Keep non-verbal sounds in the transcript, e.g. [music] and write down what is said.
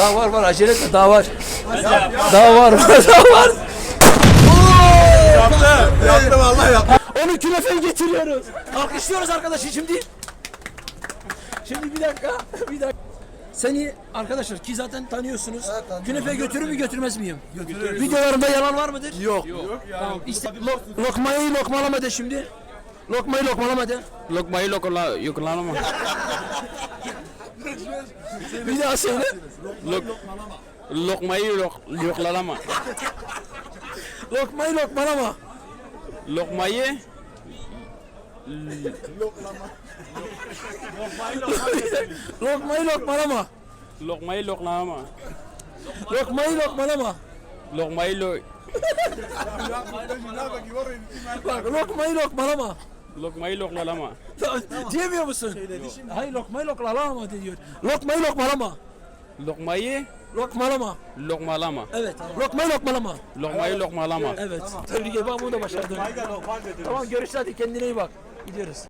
Daha var var acele etme daha var. Daha var [laughs] daha var. Yaptı. Yaptı vallahi yaptı. Onu künefeye getiriyoruz. Alkışlıyoruz arkadaşı şimdi. Şimdi bir dakika, bir dakika. Seni arkadaşlar ki zaten tanıyorsunuz. Künefeye götürür mü götürmez miyim? Götürür. Videolarımda yalan var mıdır? Yok. Tamam. İşte lok- lokmayı lokmalama de şimdi. Lokmayı lokmalama de. Lokmayı lokala, yoklama. [laughs] Bir daha söyle. Lok, lokmayı lok, yoklalama. Lokmayı lokmalama. Lokmayı Lokmayı lokmalama. lokmayı loklama. Lokmayı lokmalama. Lokmayı lo, Bak lokmayı lokmalama. Lokmayı loklalama. [laughs] Diyemiyor musun? Hayır lokmayı lokmalama diyor. Lokmayı lokmalama. Lokmayı Lokmalama. lokmalama. Evet. Lokmayı lokmalama. Lokmayı lokmalama. Evet. Tebrik ederim. Bak bunu da başardın. Tamam görüşürüz hadi kendine iyi bak. Gidiyoruz.